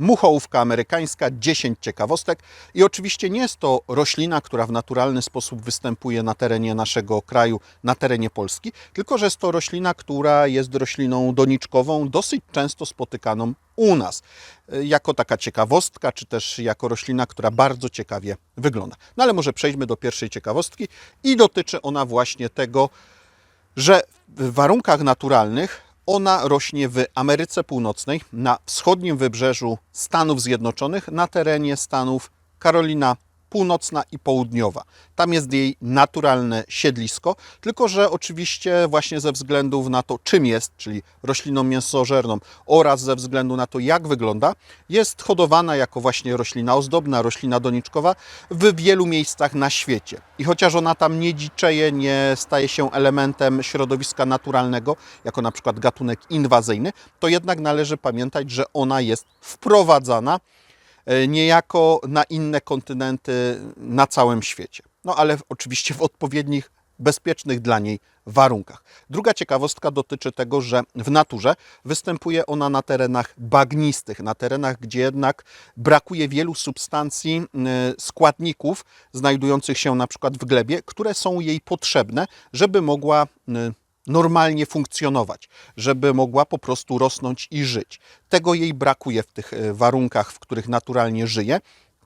muchołówka amerykańska, 10 ciekawostek. I oczywiście nie jest to roślina, która w naturalny sposób występuje na terenie naszego kraju, na terenie Polski, tylko że jest to roślina, która jest rośliną doniczkową, dosyć często spotykaną u nas. Y, Jako taka ciekawostka, czy też jako roślina, która bardzo ciekawie wygląda. No ale może przejdźmy do pierwszej ciekawostki i dotyczy ona właśnie tego, że w warunkach naturalnych ona rośnie w Ameryce Północnej, na wschodnim wybrzeżu Stanów Zjednoczonych, na terenie Stanów Karolina Północna i Południowa. Tam jest jej naturalne siedlisko, tylko że oczywiście właśnie ze względów na to, czym jest, czyli rośliną mięsożerną oraz ze względu na to, jak wygląda, jest hodowana jako właśnie roślina ozdobna, roślina doniczkowa w wielu miejscach na świecie. I chociaż ona tam nie dziczeje, nie staje się elementem środowiska naturalnego, jako na przykład gatunek inwazyjny, to jednak należy pamiętać, że ona jest wprowadzana niejako na inne kontynenty na całym świecie. No ale oczywiście w odpowiednich, bezpiecznych dla niej warunkach. Druga ciekawostka dotyczy tego, że w naturze występuje ona na terenach bagnistych, na terenach, gdzie jednak brakuje wielu substancji, y, składników znajdujących się na przykład w glebie, które są jej potrzebne, żeby mogła normalnie funkcjonować, żeby mogła po prostu rosnąć i żyć. Tego jej brakuje w tych y, warunkach, w których naturalnie żyje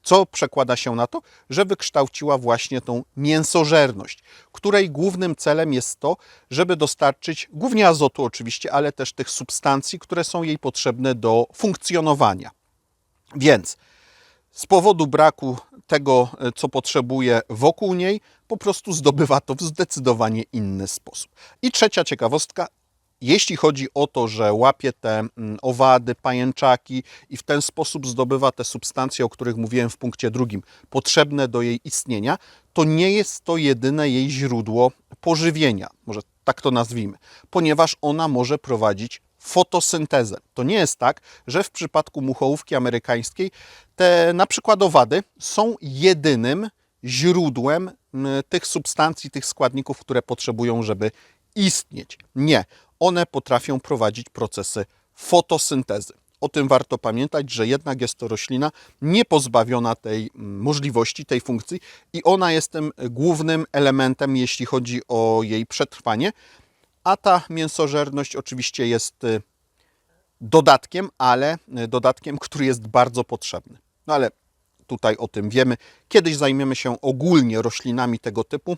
co przekłada się na to, że wykształciła właśnie tą mięsożerność, której głównym celem jest to, żeby dostarczyć głównie azotu oczywiście, ale też tych substancji, które są jej potrzebne do funkcjonowania. Więc z powodu braku tego, e, co potrzebuje wokół niej, po prostu zdobywa to w zdecydowanie inny sposób. I trzecia ciekawostka, jeśli chodzi o to, że łapie te mm, owady, pajęczaki i w ten sposób zdobywa te substancje, o których mówiłem w punkcie drugim, potrzebne do jej istnienia, to nie jest to jedyne jej źródło pożywienia, może tak to nazwijmy, ponieważ ona może prowadzić fotosyntezę. To nie jest tak, że w przypadku muchołówki amerykańskiej te na przykład owady są jedynym źródłem tych substancji, tych składników, które potrzebują, żeby istnieć. Nie, one potrafią prowadzić procesy fotosyntezy. O tym warto pamiętać, że jednak jest to roślina niepozbawiona tej możliwości, tej funkcji i ona jest tym głównym elementem, jeśli chodzi o jej przetrwanie. A ta mięsożerność oczywiście jest y, dodatkiem, ale y, dodatkiem, który jest bardzo potrzebny. No ale tutaj o tym wiemy. Kiedyś zajmiemy się ogólnie roślinami tego typu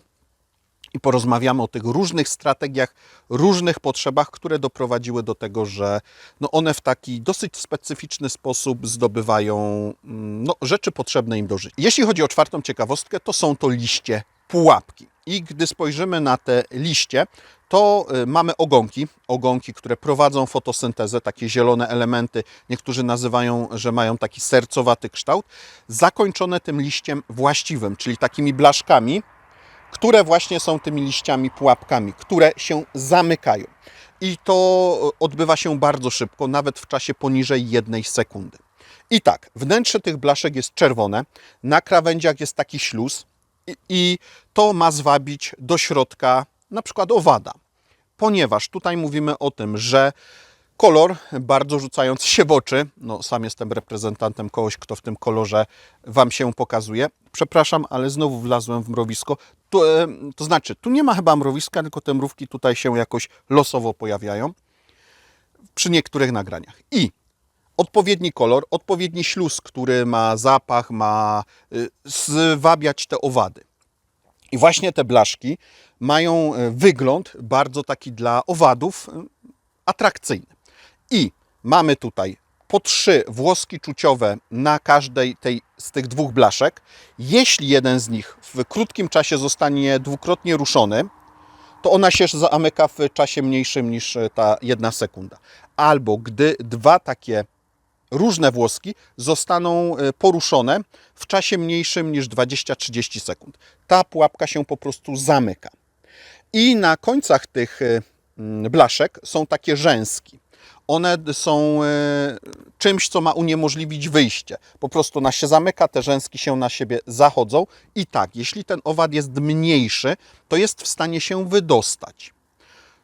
i porozmawiamy o tych różnych strategiach, różnych potrzebach, które doprowadziły do tego, że no one w taki dosyć specyficzny sposób zdobywają mm, no, rzeczy potrzebne im do życia. Jeśli chodzi o czwartą ciekawostkę, to są to liście pułapki. I gdy spojrzymy na te liście, to y, mamy ogonki, ogonki, które prowadzą fotosyntezę, takie zielone elementy, niektórzy nazywają, że mają taki sercowaty kształt, zakończone tym liściem właściwym, czyli takimi blaszkami, które właśnie są tymi liściami pułapkami, które się zamykają. I to odbywa się bardzo szybko, nawet w czasie poniżej jednej sekundy. I tak, wnętrze tych blaszek jest czerwone, na krawędziach jest taki śluz i to ma zwabić do środka na przykład owada. Ponieważ tutaj mówimy o tym, że kolor bardzo rzucający się w oczy, no sam jestem reprezentantem kogoś, kto w tym kolorze Wam się pokazuje. Przepraszam, ale znowu wlazłem w mrowisko. To, e, to znaczy, tu nie ma chyba mrowiska, tylko te mrówki tutaj się jakoś losowo pojawiają przy niektórych nagraniach. I odpowiedni kolor, odpowiedni śluz, który ma zapach, ma y, zwabiać te owady. I właśnie te blaszki mają e, wygląd bardzo taki dla owadów e, atrakcyjny. I mamy tutaj po trzy włoski czuciowe na każdej tej, z tych dwóch blaszek. Jeśli jeden z nich w krótkim czasie zostanie dwukrotnie ruszony, to ona się zamyka w czasie mniejszym niż e, ta jedna sekunda. Albo gdy dwa takie różne włoski zostaną e, poruszone w czasie mniejszym niż 20-30 sekund. Ta pułapka się po prostu zamyka. I na końcach tych e, blaszek są takie rzęski. One są e, czymś, co ma uniemożliwić wyjście. Po prostu ona się zamyka, te rzęski się na siebie zachodzą i tak, jeśli ten owad jest mniejszy, to jest w stanie się wydostać.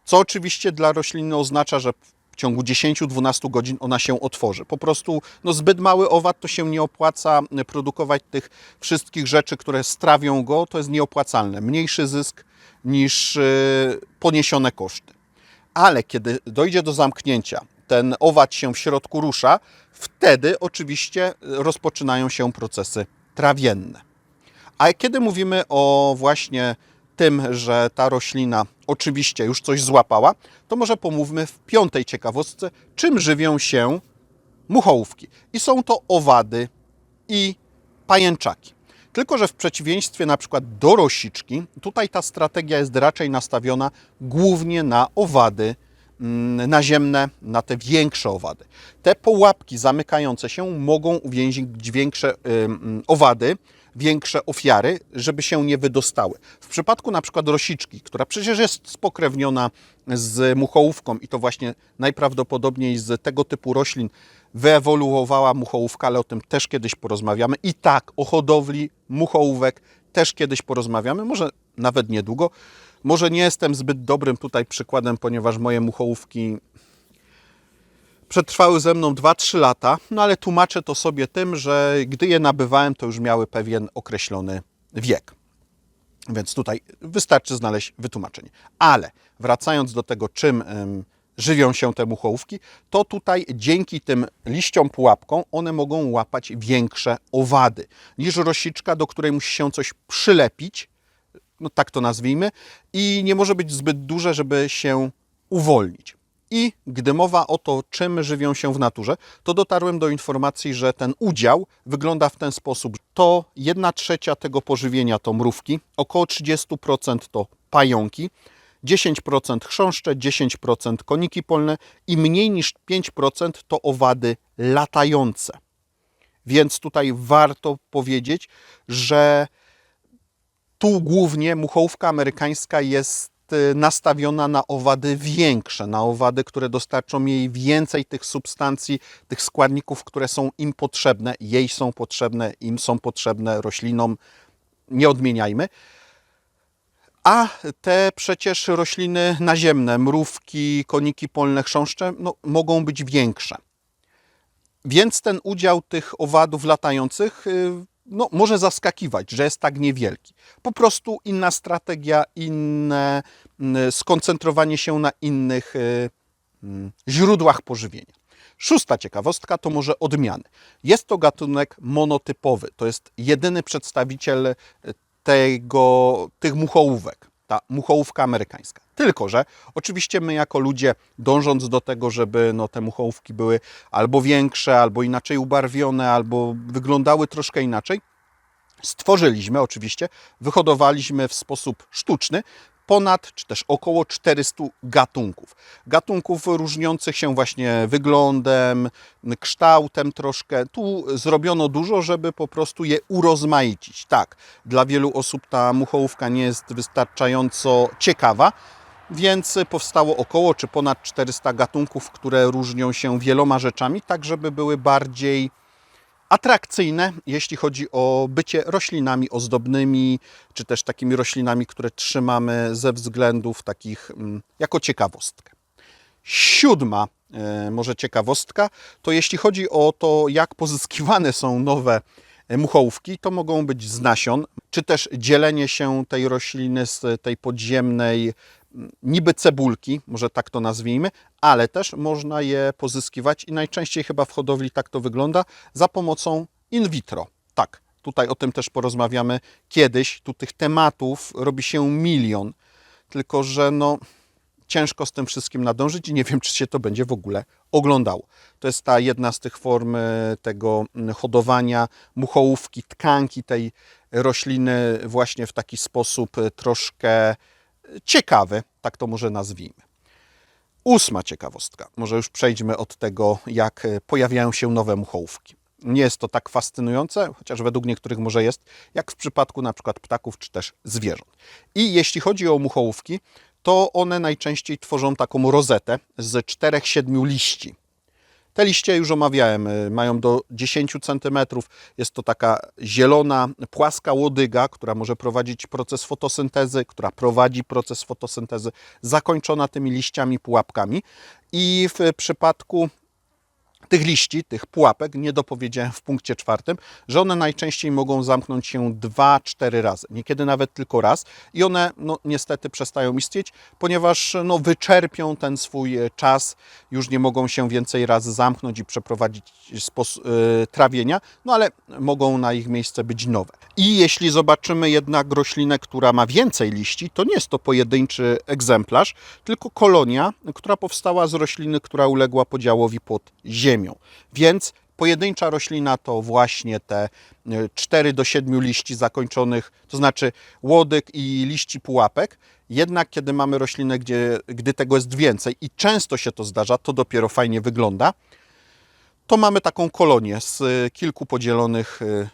Co oczywiście dla rośliny oznacza, że w ciągu 10-12 godzin ona się otworzy. Po prostu no, zbyt mały owad to się nie opłaca y, produkować tych wszystkich rzeczy, które strawią go, to jest nieopłacalne. Mniejszy zysk niż y, poniesione koszty. Ale kiedy dojdzie do zamknięcia, ten owad się w środku rusza, wtedy oczywiście rozpoczynają się procesy trawienne. A kiedy mówimy o właśnie tym, że ta roślina oczywiście już coś złapała, to może pomówmy w piątej ciekawostce, czym żywią się muchołówki. I są to owady i pajęczaki. Tylko, że w przeciwieństwie na przykład do rosiczki, tutaj ta strategia jest raczej nastawiona głównie na owady mm, naziemne, na te większe owady. Te połapki zamykające się mogą uwięzić większe owady, większe ofiary, żeby się nie wydostały. W przypadku na przykład rosiczki, która przecież jest spokrewniona z muchołówką i to właśnie najprawdopodobniej z tego typu roślin wyewoluowała muchołówka, ale o tym też kiedyś porozmawiamy. I tak, o hodowli muchołówek też kiedyś porozmawiamy, może nawet niedługo. Może nie jestem zbyt dobrym tutaj przykładem, ponieważ moje muchołówki przetrwały ze mną 2-3 lata, no ale tłumaczę to sobie tym, że gdy je nabywałem, to już miały pewien określony wiek. Więc tutaj wystarczy znaleźć wytłumaczenie. Ale wracając do tego, czym żywią się te muchołówki, to tutaj dzięki tym liściom pułapką one mogą łapać większe owady niż rosiczka, do której musi się coś przylepić, no tak to nazwijmy, i nie może być zbyt duże, żeby się uwolnić. I gdy mowa o to, czym żywią się w naturze, to dotarłem do informacji, że ten udział wygląda w ten sposób. To 1 trzecia tego pożywienia to mrówki, około 30% to pająki, 10% chrząszcze, 10% koniki polne i mniej niż 5% to owady latające. Więc tutaj warto powiedzieć, że tu głównie muchołówka amerykańska jest nastawiona na owady większe, na owady, które dostarczą jej więcej tych substancji, tych składników, które są im potrzebne, jej są potrzebne, im są potrzebne roślinom, nie odmieniajmy. A te przecież rośliny naziemne, mrówki, koniki polne, chrząszcze, no, mogą być większe. Więc ten udział tych owadów latających y, no, może zaskakiwać, że jest tak niewielki. Po prostu inna strategia, inne mm, skoncentrowanie się na innych y, mm, źródłach pożywienia. Szósta ciekawostka to może odmiany. Jest to gatunek monotypowy. To jest jedyny przedstawiciel y, tego, tych muchołówek, ta muchołówka amerykańska. Tylko, że oczywiście my jako ludzie, dążąc do tego, żeby no, te muchołówki były albo większe, albo inaczej ubarwione, albo wyglądały troszkę inaczej, stworzyliśmy oczywiście, wyhodowaliśmy w sposób sztuczny ponad, czy też około 400 gatunków. Gatunków różniących się właśnie wyglądem, kształtem troszkę. Tu zrobiono dużo, żeby po prostu je urozmaicić. Tak, dla wielu osób ta muchołówka nie jest wystarczająco ciekawa, więc powstało około czy ponad 400 gatunków, które różnią się wieloma rzeczami, tak żeby były bardziej atrakcyjne, jeśli chodzi o bycie roślinami ozdobnymi, czy też takimi roślinami, które trzymamy ze względów takich mm, jako ciekawostkę. Siódma e, może ciekawostka, to jeśli chodzi o to, jak pozyskiwane są nowe e, muchołówki, to mogą być z nasion, czy też dzielenie się tej rośliny z tej podziemnej niby cebulki, może tak to nazwijmy, ale też można je pozyskiwać i najczęściej chyba w hodowli tak to wygląda za pomocą in vitro. Tak, tutaj o tym też porozmawiamy kiedyś. Tu tych tematów robi się milion, tylko że no ciężko z tym wszystkim nadążyć i nie wiem, czy się to będzie w ogóle oglądało. To jest ta jedna z tych form e, tego hodowania muchołówki, tkanki tej rośliny właśnie w taki sposób e, troszkę ciekawy, tak to może nazwijmy. Ósma ciekawostka. Może już przejdźmy od tego, jak e, pojawiają się nowe muchołówki. Nie jest to tak fascynujące, chociaż według niektórych może jest, jak w przypadku na przykład ptaków czy też zwierząt. I jeśli chodzi o muchołówki, to one najczęściej tworzą taką rozetę z 4-7 liści. Te liście już omawiałem, y, mają do 10 cm. Jest to taka zielona, płaska łodyga, która może prowadzić proces fotosyntezy, która prowadzi proces fotosyntezy, zakończona tymi liściami, pułapkami. I w przypadku tych liści, tych pułapek, nie dopowiedziałem w punkcie czwartym, że one najczęściej mogą zamknąć się dwa, cztery razy, niekiedy nawet tylko raz i one no, niestety przestają istnieć, ponieważ no, wyczerpią ten swój e, czas, już nie mogą się więcej razy zamknąć i przeprowadzić e, trawienia, no ale mogą na ich miejsce być nowe. I jeśli zobaczymy jednak roślinę, która ma więcej liści, to nie jest to pojedynczy egzemplarz, tylko kolonia, która powstała z rośliny, która uległa podziałowi pod ziemią. Więc pojedyncza roślina to właśnie te 4 do 7 liści zakończonych, to znaczy łodyg i liści pułapek. Jednak kiedy mamy roślinę, gdzie, gdy tego jest więcej i często się to zdarza, to dopiero fajnie wygląda, to mamy taką kolonię z y, kilku podzielonych y,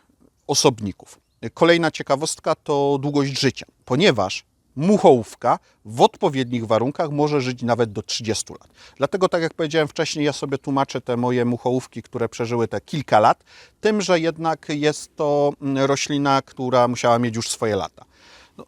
osobników. Kolejna ciekawostka to długość życia, ponieważ muchołówka w odpowiednich warunkach może żyć nawet do 30 lat. Dlatego, tak jak powiedziałem wcześniej, ja sobie tłumaczę te moje muchołówki, które przeżyły te kilka lat, tym, że jednak jest to mm, roślina, która musiała mieć już swoje lata. No,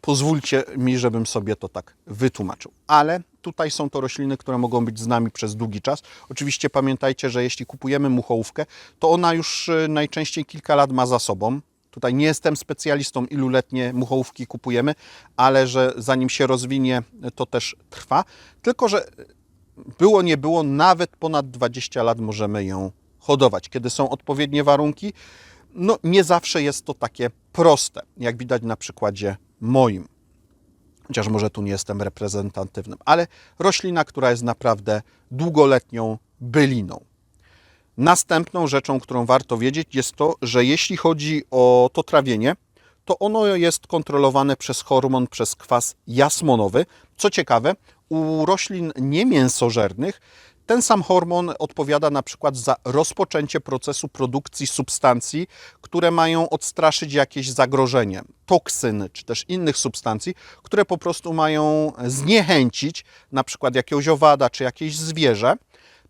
pozwólcie mi, żebym sobie to tak wytłumaczył. Ale tutaj są to rośliny, które mogą być z nami przez długi czas. Oczywiście pamiętajcie, że jeśli kupujemy muchołówkę, to ona już y, najczęściej kilka lat ma za sobą. Tutaj nie jestem specjalistą, iluletnie muchołówki kupujemy, ale że zanim się rozwinie, to też trwa. Tylko, że było nie było, nawet ponad 20 lat możemy ją hodować. Kiedy są odpowiednie warunki, no nie zawsze jest to takie proste, jak widać na przykładzie moim. Chociaż może tu nie jestem reprezentatywnym, ale roślina, która jest naprawdę długoletnią byliną. Następną rzeczą, którą warto wiedzieć, jest to, że jeśli chodzi o to trawienie, to ono jest kontrolowane przez hormon, przez kwas jasmonowy. Co ciekawe, u roślin niemięsożernych ten sam hormon odpowiada na przykład za rozpoczęcie procesu produkcji substancji, które mają odstraszyć jakieś zagrożenie, toksyny czy też innych substancji, które po prostu mają zniechęcić na przykład jakiegoś owada czy jakieś zwierzę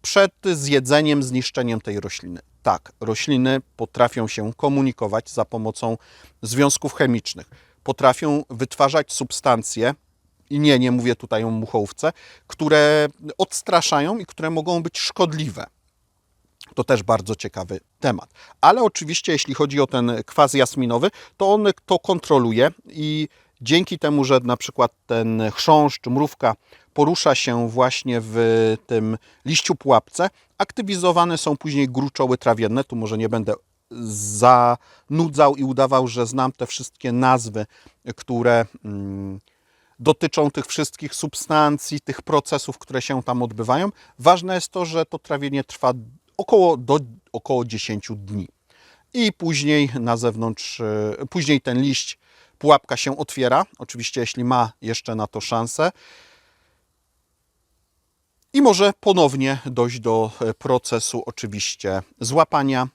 przed zjedzeniem, zniszczeniem tej rośliny. Tak, rośliny potrafią się komunikować za pomocą związków chemicznych. Potrafią wytwarzać substancje, i nie, nie mówię tutaj o muchołówce, które odstraszają i które mogą być szkodliwe. To też bardzo ciekawy temat. Ale oczywiście, jeśli chodzi o ten kwas jasminowy, to on to kontroluje i dzięki temu, że na przykład ten chrząszcz, mrówka porusza się właśnie w tym liściu pułapce, aktywizowane są później gruczoły trawienne. Tu może nie będę zanudzał i udawał, że znam te wszystkie nazwy, które mm, dotyczą tych wszystkich substancji, tych procesów, które się tam odbywają. Ważne jest to, że to trawienie trwa około, do około 10 dni. I później na zewnątrz, później ten liść, pułapka się otwiera, oczywiście jeśli ma jeszcze na to szansę. I może ponownie dojść do e, procesu oczywiście złapania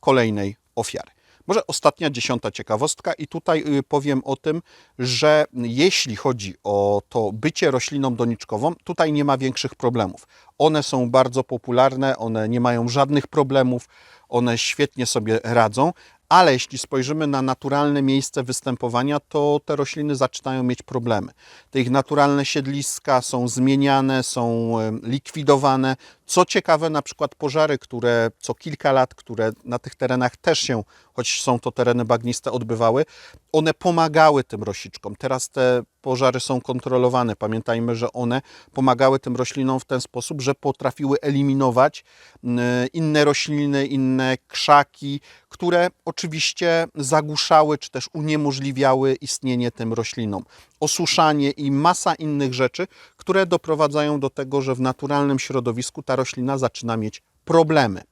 kolejnej ofiary. Może ostatnia, dziesiąta ciekawostka, i tutaj y, powiem o tym, że jeśli chodzi o to bycie rośliną doniczkową, tutaj nie ma większych problemów. One są bardzo popularne, one nie mają żadnych problemów, one świetnie sobie radzą, ale jeśli spojrzymy na naturalne miejsce występowania, to te rośliny zaczynają mieć problemy. Te ich naturalne siedliska są zmieniane, są likwidowane. Co ciekawe, na przykład pożary, które co kilka lat, które na tych terenach też się, choć są to tereny bagniste, odbywały, one pomagały tym rosiczkom. Teraz te pożary są kontrolowane. Pamiętajmy, że one pomagały tym roślinom w ten sposób, że potrafiły eliminować inne rośliny, inne krzaki, które oczywiście zagłuszały czy też uniemożliwiały istnienie tym roślinom. Osuszanie i masa innych rzeczy, które doprowadzają do tego, że w naturalnym środowisku ta roślina zaczyna mieć problemy.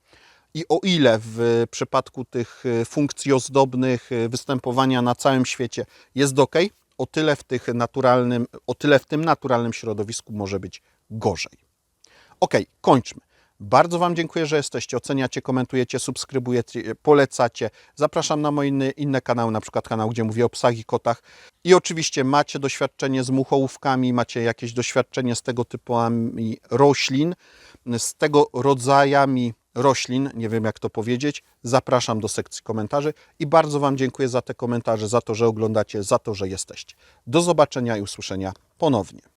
I o ile w przypadku tych funkcji ozdobnych występowania na całym świecie jest ok, o tyle w, tych naturalnym, o tyle w tym naturalnym środowisku może być gorzej. Ok, kończmy. Bardzo Wam dziękuję, że jesteście. Oceniacie, komentujecie, subskrybujecie, polecacie. Zapraszam na moje inne, kanały, na przykład kanał, gdzie mówię o psach i kotach. I oczywiście macie doświadczenie z muchołówkami, macie jakieś doświadczenie z tego typami roślin, z tego rodzajami roślin, nie wiem jak to powiedzieć, zapraszam do sekcji komentarzy i bardzo Wam dziękuję za te komentarze, za to, że oglądacie, za to, że jesteście. Do zobaczenia i usłyszenia ponownie.